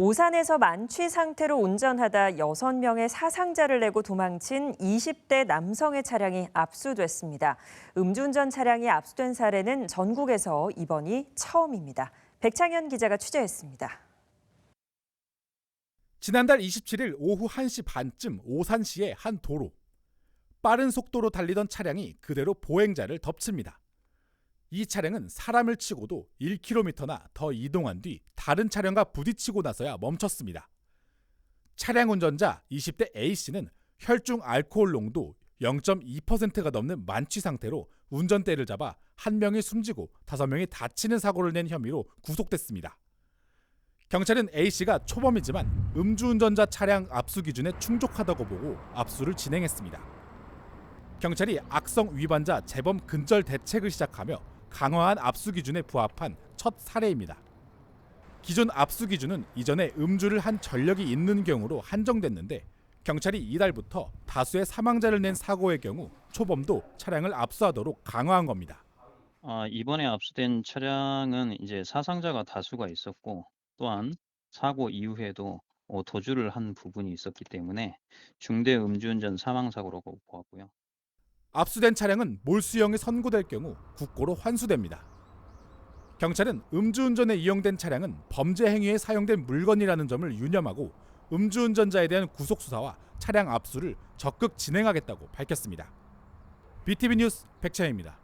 오산에서 만취 상태로 운전하다 6명의 사상자를 내고 도망친 20대 남성의 차량이 압수됐습니다. 음주운전 차량이 압수된 사례는 전국에서 이번이 처음입니다. 백창현 기자가 취재했습니다. 지난달 27일 오후 1시 반쯤 오산시의 한 도로. 빠른 속도로 달리던 차량이 그대로 보행자를 덮칩니다. 이 차량은 사람을 치고도 1km나 더 이동한 뒤 다른 차량과 부딪히고 나서야 멈췄습니다. 차량 운전자 20대 A씨는 혈중 알코올 농도 0.2%가 넘는 만취 상태로 운전대를 잡아 한 명이 숨지고 다섯 명이 다치는 사고를 낸 혐의로 구속됐습니다. 경찰은 A씨가 초범이지만 음주운전자 차량 압수 기준에 충족하다고 보고 압수를 진행했습니다. 경찰이 악성 위반자 재범 근절 대책을 시작하며 강화한 압수 기준에 부합한 첫 사례입니다. 기존 압수 기준은 이전에 음주를 한 전력이 있는 경우로 한정됐는데 경찰이 이달부터 다수의 사망자를 낸 사고의 경우 초범도 차량을 압수하도록 강화한 겁니다. 아, 이번에 압수된 차량은 이제 사상자가 다수가 있었고 또한 사고 이후에도 어, 도주를 한 부분이 있었기 때문에 중대 음주운전 사망 사고라고 보았고요. 압수된 차량은 몰수형이 선고될 경우 국고로 환수됩니다. 경찰은 음주운전에 이용된 차량은 범죄 행위에 사용된 물건이라는 점을 유념하고 음주운전자에 대한 구속 수사와 차량 압수를 적극 진행하겠다고 밝혔습니다. BTV 뉴스 백차입니다.